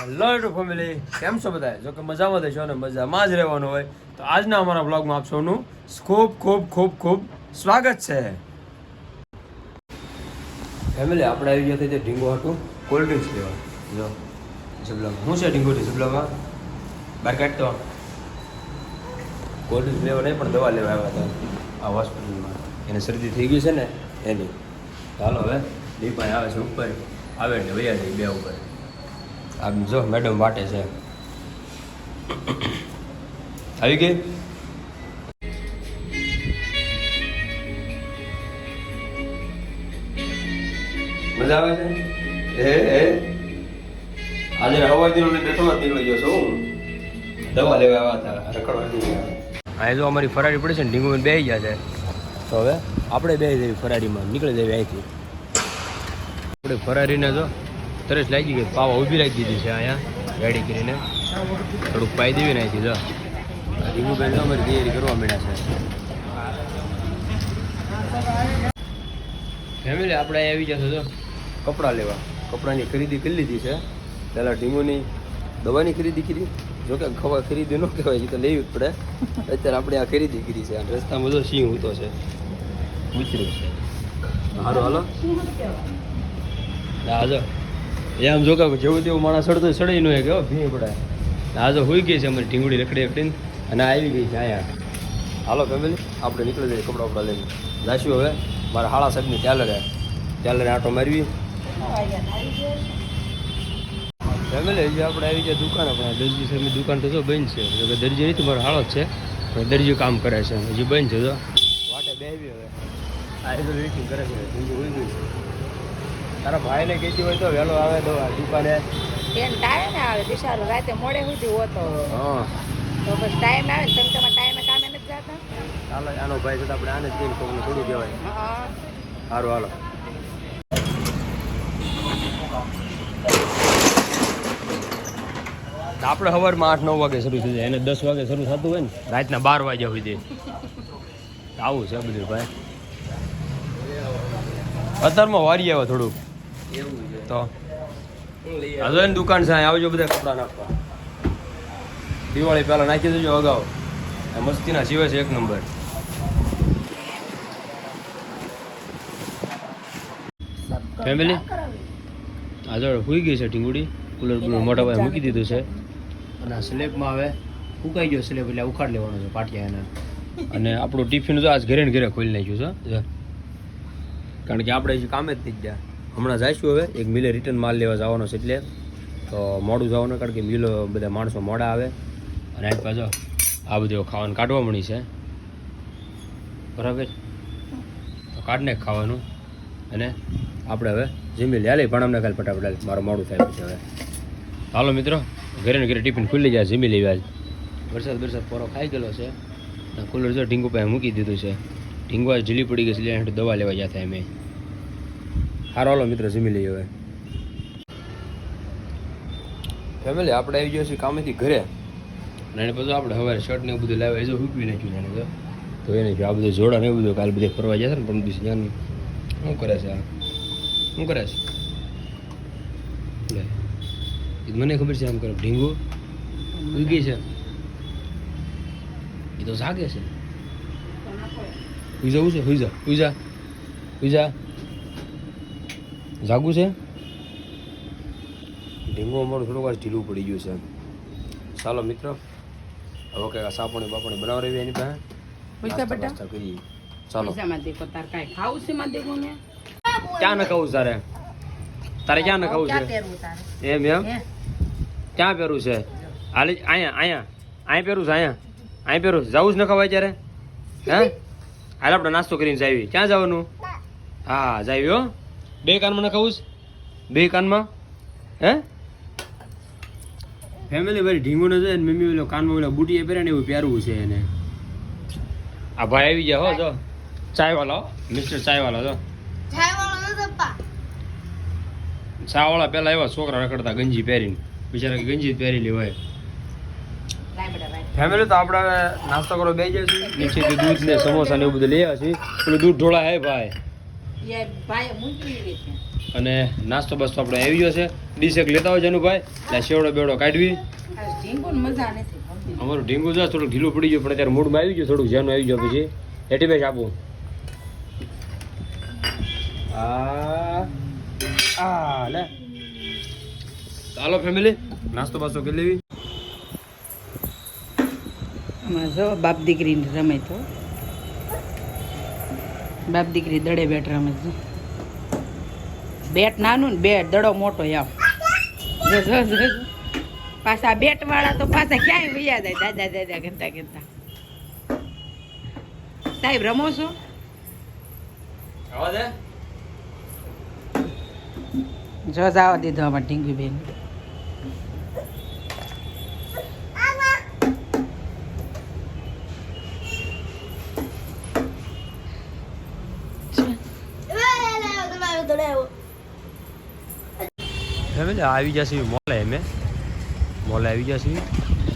Hello YouTube family કેમ છો બધા જો કે મજામાં દેશો અને મજામાં જ રહેવાનું હોય. તો આજના અમારા બ્લોગમાં આપ સૌનું ખૂબ ખૂબ ખૂબ ખૂબ સ્વાગત છે. ફેમિલી આપણે આવી ગયા હતા ઢીંગો હતું કોલ્ડ ડ્રિંક્સ લેવા. જો, જબલામાં. શું છે ઢીંગો જબલામાં? બહાર કાઢતો કોલ્ડ ડ્રિંક્સ લેવા નહીં, પણ દવા લેવા આવ્યા હતા. આ હોસ્પિટલમાં એને શરદી થઈ ગઈ છે ને, એની. ચાલો હવે, દીપાઈ આવે છે ઉપર. આવે એટલે વૈયા બે ઉપર. આમ જો મેડમ વાટે છે. આવી ગઈ? મજા આવે છે? એ એ આજે હવા દિનો ને બેઠો નીકળી ગયો છું હું. દવા લેવા આવ્યા હતા રખડવા નહીં જો અમારી ફરારી પડે છે ને ઢીંગુ બે ગયા છે. તો હવે આપણે બે જઈએ ફરારીમાં નીકળી જઈએ અહીંથી. આપણે ફરારીને જો તરસ લાગી ગઈ. પાવા ઊભી રાખી દીધી છે અહીંયા. રેડી કરીને. થોડુંક પાઈ દેવી નાખી જો. ઢીંગુભાઈ જો અમારી તૈયારી કરવા માંડ્યા છે. ફેમિલી આપણે આવી જશે જો. કપડાં લેવા. કપડાંની ખરીદી કરી લીધી છે. પહેલાં ઢીંગુની દવાની ખરીદી કરી. જોકે ખવા ખરીદી ન કહેવાય તો લેવી જ પડે. અત્યારે આપણે આ ખરીદી કરી છે. આ રસ્તામાં જો સિંહ ઉતો છે. ઉતર્યું છે. સારું હાલો. હા જો. એ આમ જો જેવું તેવું માણસ સડતો સડાઈ ન કે ભીંગ પડાય. આ તો હોઈ ગઈ છે અમારી ઢીંગડી રખડી રખડીને અને આવી ગઈ છે અહીંયા. હાલો ફેમિલી આપણે નીકળી જઈએ કપડાં બપડા લઈને. જાશું હવે. મારા હાળા સાહેબની ટેલરે. ટેલરે આંટો મારવી. ફેમિલી હજી આપણે આવી ગયા દુકાન આપણે દરજી સાહેબની દુકાન તો જો બંધ છે. દરજી નથી, મારો હાળો જ છે. પણ દરજી કામ કરે છે. હજી બંધ છે જો. વાટે બેહવી હવે. આ તો વેટિંગ કરે છે. ઢીંગી હોય ગયું છે. તારા ભાઈને કીધી હોય તો વહેલો આવે તો આ દુકાને. બેન ટાઈમ આવે બિચારો રાતે મોડે સુધી હોતો. હા. તો બસ ટાઈમ આવે ને તમે તમારા ટાઈમે કામે નથી જતા? ચાલો આનો ભાઈ છે આપણે આને જ કહીને કોકને છોડી દેવાય હા. સારું હાલો. આપણે સવારમાં આઠ નવ વાગે શરૂ થઈ જાય. એને દસ વાગે શરૂ થતું હોય ને રાતના બાર વાગ્યા સુધી. આવું છે બધું ભાઈ. અત્યારમાં વારી આવે થોડુંક. તો. હજુ એની દુકાન છે અહીં આવજો બધા કપડા નાખવા. દિવાળી પહેલાં નાખી દેજો અગાઉ. મસ્તીના સિવાય છે એક નંબર. ફેમિલી આગળ સુઈ ગઈ છે ટીંગુડી કુલર બુલર મોટા ભાઈ મૂકી દીધું છે. અને આ સ્લેબમાં હવે ઉકાઈ ગયો સ્લેબ એટલે ઉખાડ લેવાનો છે પાટિયા એના. અને આપણું ટિફિન તો આજ ઘરે ને ઘરે ખોલી નાખ્યું છે. કારણ કે આપણે હજી કામે જ થઈ ગયા. હમણાં જઈશું હવે. એક મિલે રિટર્ન માલ લેવા જવાનો છે એટલે. તો મોડું જવાનું, કારણ કે મિલો બધા માણસો મોડા આવે. અને એની પાછો આ બધું ખાવાનું કાઢવા મળી છે. બરાબર? તો કાઢને ખાવાનું. અને આપણે હવે જીમી લે પણ અમને કાલે ફટાફટ. મારું મોડું થાય છે હવે. હાલો મિત્રો, ઘરે ને ઘરે ટિફિન ખુલ્લી જાય જીમી લેવા આજ વરસાદ વરસાદ પોરો ખાઈ ગયેલો છે. કુલર જો ઢીંગુ પાસે મૂકી દીધું છે. ઢીંગુ ઝીલી પડી ગઈ છે, એટલે દવા લેવા જતા અમે હારો હાલો મિત્ર જમી લઈએ હવે. ફેમિલી આપણે આવી ગયો છીએ કામેથી ઘરે. અને એને પછી આપણે હવે શર્ટ ને એવું બધું લાવ્યા એ જો હૂકવી નાખ્યું એને તો તો એને આ બધું જોડા ને એવું બધું કાલે બધે ફરવા જશે ને પણ દિવસે જાન શું કરે છે આ? શું કરે છે? મને ખબર છે આમ કરે ઢીંગુ. ઉગી છે. એ તો જાગે છે. હુઈ જવું છે હુઈ જા હુઈ જા હુઈ જા. જાગું છે? ઢીંગુ અમારું થોડુંક આજ ઢીલું પડી ગયું છે. ચાલો મિત્રો હવે કંઈક સાપણી બાપણી બનાવી રહી એની પાસે. પૈસા નાસ્તા કરીએ. ચાલો. દેખો તાર કાંઈ ખાવું છે માં દેખો ને ક્યાં ન ખાવું તારે? તારે ક્યાં ન ખાવું છે? એમ એમ? ક્યાં પહેરવું છે? હાલી અહીંયા અહીંયા. અહીં પહેરું છે અહીંયા. અહીં પહેરું છે. જવું જ ન ખવાય ત્યારે હે? હાલ આપણે નાસ્તો કરીને જાવી ક્યાં જવાનું? હા જાવી હો. બે કાનમાં ન ખાવું છે? બે કાનમાં? હે? ફેમિલી ભાઈ ઢીંગુને છે ને મમ્મી ઓલો કાનમાં ઓલા બુટીએ પહેરે ને એવું પહેરવું છે એને. આ ભાઈ આવી ગયા હો જો. ચાય વાળો મિસ્ટર ચાય વાળો જો ચા વાળા પહેલા એવા છોકરા રખડતા ગંજી પહેરીને. બિચારા ગંજી પહેરી લેવાય ફેમિલી તો આપણે હવે નાસ્તો કરવા બે જઈશું. નીચેથી દૂધ ને સમોસા ને એવું બધું લઈ આવ્યા છીએ. પેલું દૂધ ઢોળા હે ભાઈ. અને નાસ્તો બસ્તો તો આપણે આવી ગયો છે. ડીશ એક લેતા હોય જનુભાઈ એટલે શેવડો બેવડો કાઢવી. અમારું ઢીંગું જો થોડું ઢીલું પડી ગયું પણ અત્યારે મૂડમાં આવી ગયું થોડુંક જેનું આવી ગયું પછી. એટી બેસ આપું. આ આ લે. ચાલો ફેમિલી નાસ્તો બાસ્તો કરી લેવી. બાપ દીકરી રમે તો. બાપ દીકરી દડે બેટ રમે છે બેટ નાનું ને બેટ દડો મોટો આમ. પાછા બેટ વાળા તો પાછા ક્યાંય વૈયા જાય? દાદા દાદા કરતા કરતા સાહેબ રમો છો? જો જવા દીધો અમારે ઢીંગી બેન. ફેમિલી આવી. જશે મોલે અમે મોલે આવી જશે.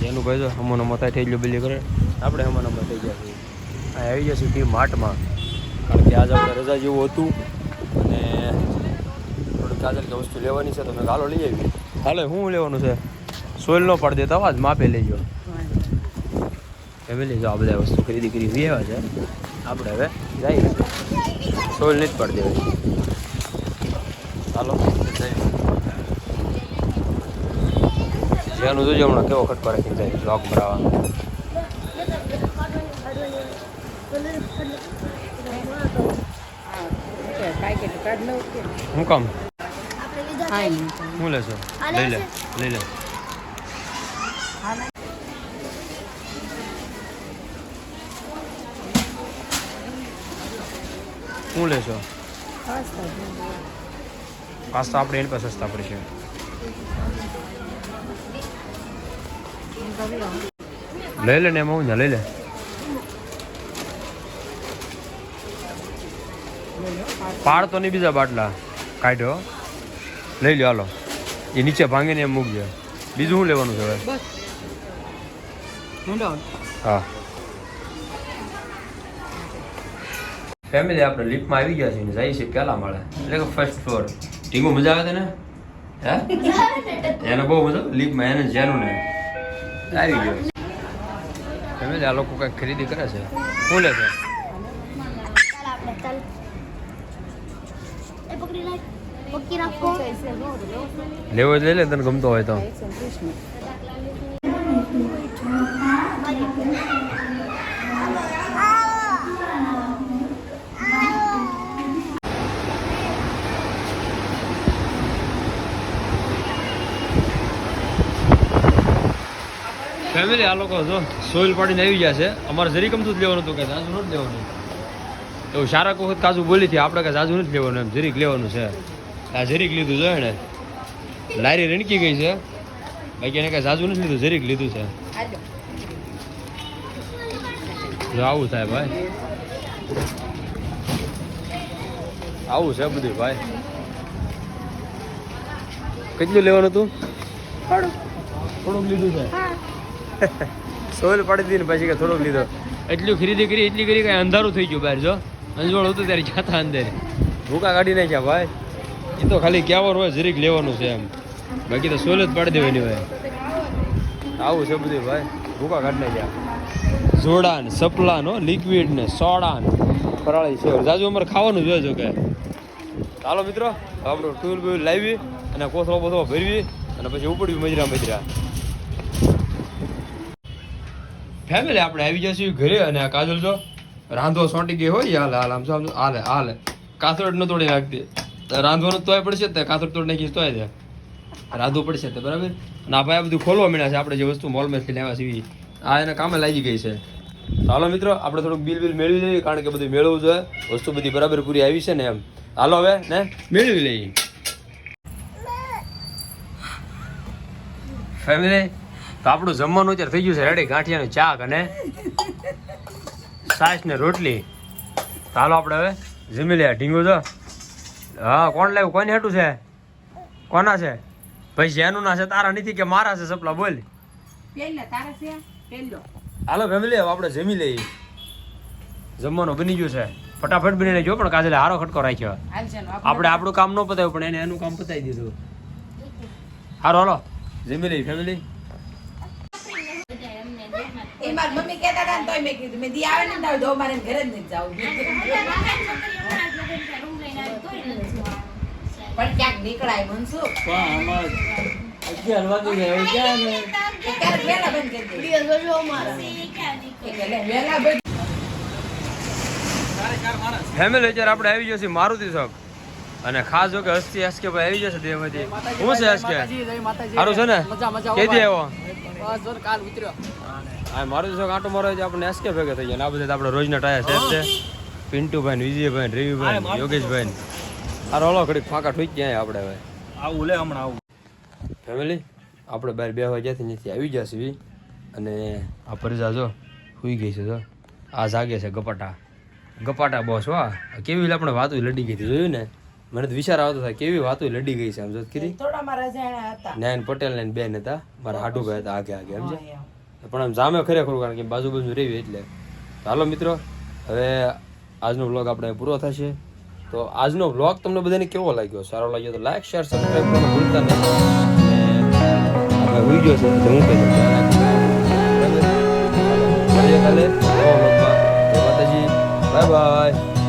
જેનું ભાઈ તો હમણાં મથા થઈ ગયો બિલી કરે. આપણે હમણાં નમો થઈ જશે. આ આવી જશે ટી માર્ટમાં કારણ કે આજે આપણે રજા જેવું હતું. અને થોડીક કાજલ કે વસ્તુ લેવાની છે, તો મેં હાલો લઈ આવી. હાલે શું લેવાનું છે? સોઈલ નો પડ દેતા આજ માપે લઈ જાઓ ફેમિલી જો આ બધા વસ્તુ ખરીદી કરી આવ્યા છે. આપણે હવે જઈએ. સોઈલ નહીં જ પડ દેવાની જઈએ જેનું જોજો હમણાં કેવો ખટકો રાખીને જાય બ્લોક ભરાવા હું કામ? શું લેશો લઈ લે લઈ લે. હું લેશો પાસ્તા આપણે એની પાસે સસ્તા પડશે લઈ લે ને એમાં હું ને લઈ લે. પાડ તો નહીં બીજા બાટલા કાઢ્યો. લઈ લો હાલો. એ નીચે ભાંગીને એમ મૂકજો. બીજું શું લેવાનું છે હવે? હા. ફેમિલી આપણે લિફ્ટમાં આવી ગયા છીએ જઈએ છીએ પહેલા માળે. એટલે કે ફર્સ્ટ ફ્લોર ટીંગુ મજા આવે તને? હે? એને બહુ મજા લિફ્ટમાં એને જેનું ને આવી ગયો. તમે આ લોકો કંઈક ખરીદી કરે છે. શું લે છે? લેવો જ લઈ લે તને ગમતો હોય તો. ફેમિલી આ લોકો જો સોઈલ પાડીને આવી ગયા છે. અમારે જરી ગમતું જ લેવાનું હતું કે જાજુ નથી લેવાનું. એવું શારક વખત કાજુ બોલી હતી આપણે કે જાજુ નથી લેવાનું એમ જરીક લેવાનું છે. આ જરીક લીધું છે એને લારી રણકી ગઈ છે. બાકી એને કાંઈ જાજુ નથી લીધું જરીક લીધું છે. જો આવું થાય ભાઈ. આવું છે બધું ભાઈ. કેટલું લેવાનું હતું? થોડુંક. લીધું છે. સોલ પાડી દીધી ને પછી કે થોડોક લીધો. એટલું ખરીદી કરી એટલી કરી કઈ અંધારું થઈ ગયું બહાર જો. અંજવાળ હતું ત્યારે જાતા અંદર ભૂકા કાઢી નાખ્યા ભાઈ. એ તો ખાલી કહેવાનું હોય જરીક લેવાનું છે એમ. બાકી તો સોલ જ પાડી દેવાની હોય. આવું છે બધું ભાઈ. ભૂકા કાઢી નાખ્યા. જોડાન સપલાન હો લિક્વિડ ને સોડાન ફરાળી છે. જાજુ અમારે ખાવાનું જોઈએ જો કે. ચાલો મિત્રો આપણું ટૂલ બૂલ લાવી અને કોથળો બોથળો ભરવી અને પછી ઉપડવી મજરા મજરા ફેમિલી આપણે આવી જશું ઘરે અને આ કાજલ જો રાંધો સોંટી ગઈ હોય હાલ હાલ આમ જો આમ જો, હાલે હાલે. કાથરડ ન તોડી નાખતી. રાંધવાનું તોય પડશે તે કાથરડ તોડી નાખીશ તોય છે રાંધવું પડશે તે બરાબર? અને આ ભાઈ આ બધું ખોલવા મળ્યા છે આપણે જે વસ્તુ મોલમાંથી લેવા સીવી આ એને કામે લાગી ગઈ છે. ચાલો મિત્રો આપણે થોડુંક બિલ બિલ મેળવી લઈએ કારણ કે બધું મેળવવું જોઈએ વસ્તુ બધી બરાબર પૂરી આવી છે ને એમ. હાલો હવે ને? મેળવી લઈએ. ફેમિલી તો આપણું જમવાનું અત્યારે થઈ ગયું છે રેડી. ગાંઠિયાનું ચાક અને છાશ ને રોટલી. ચાલો આપણે હવે જમી લે ઢીંગું તો હા કોણ લાવ્યું? કોને હેઠું છે? કોના છે? ભાઈ જેનું ના છે તારા નથી કે મારા છે સપલા બોલ. હાલો ફેમિલી આપણે જમી લઈએ. જમવાનું બની ગયું છે. ફટાફટ બની લેજો પણ કાજલે હારો ખટકો રાખ્યો. આપણે આપણું કામ ન પતાવ્યું પણ એને એનું કામ પતાવી દીધું. હારો હાલો. જમી લઈ ફેમિલી એ મારી મમ્મી કહેતા હતા ને તોય મેં કીધું. મેં દી આવે ને તારું દો મારે ઘરે જ નહીં જવું. પણ ક્યાંક નીકળાય મનસુખ. અગિયાર વાગી ગયા ક્યાં ને? એ ક્યારેક બંધ કરી દે. એ કે લે, બંધ. ફેમિલી અત્યારે આપણે આવી જશે મારુતિ ચોક અને ખાસ જો કે હસ્તી હસકે ભાઈ આવી જશે દેવમાંથી શું છે હસકે? સારું છે ને? કેદી આવ્યો? હા મારું જો આંટો મારો છે આપણે એસકે ભેગા થઈ ગયા ને આ બધા આપણે રોજના ટાયર સેફ છે. પિન્ટુભાઈ ને વિજયભાઈ ને રવિભાઈ યોગેશભાઈ ને. હારો હલો ઘડીક ફાંકા ઠોઈ ગયા આપણે હવે. આવું લે હમણાં આવું. ફેમિલી આપણે બહાર બે વાગ્યાથી ત્યાંથી આવી જશે વી અને આ પરિજા જો સુઈ ગઈ છે જો. આ જાગે છે ગપાટા. ગપાટા બોસ વાહ કેવી આપણે વાતો લડી ગઈ હતી જોયું ને? મને તો વિચાર આવતો થાય કેવી વાતો લડી ગઈ છે સમજો કીધી થોડા મારા જાણા હતા. નયન પટેલ ને બેન હતા મારા ભાઈ હતા આગે આગે સમજે પણ આમ જામે ખરેખર કારણ કે બાજુ બાજુ રહેવી એટલે. ચાલો મિત્રો, હવે આજનો વ્લોગ આપણે પૂરો થશે. તો આજનો વ્લોગ તમને બધાને કેવો લાગ્યો? સારો લાગ્યો તો લાઈક શેર સબસ્ક્રાઈબ કરવાનું ભૂલતા નહીં. આપણે વીડિયો છે તો હું કહી દઉં બાય બાય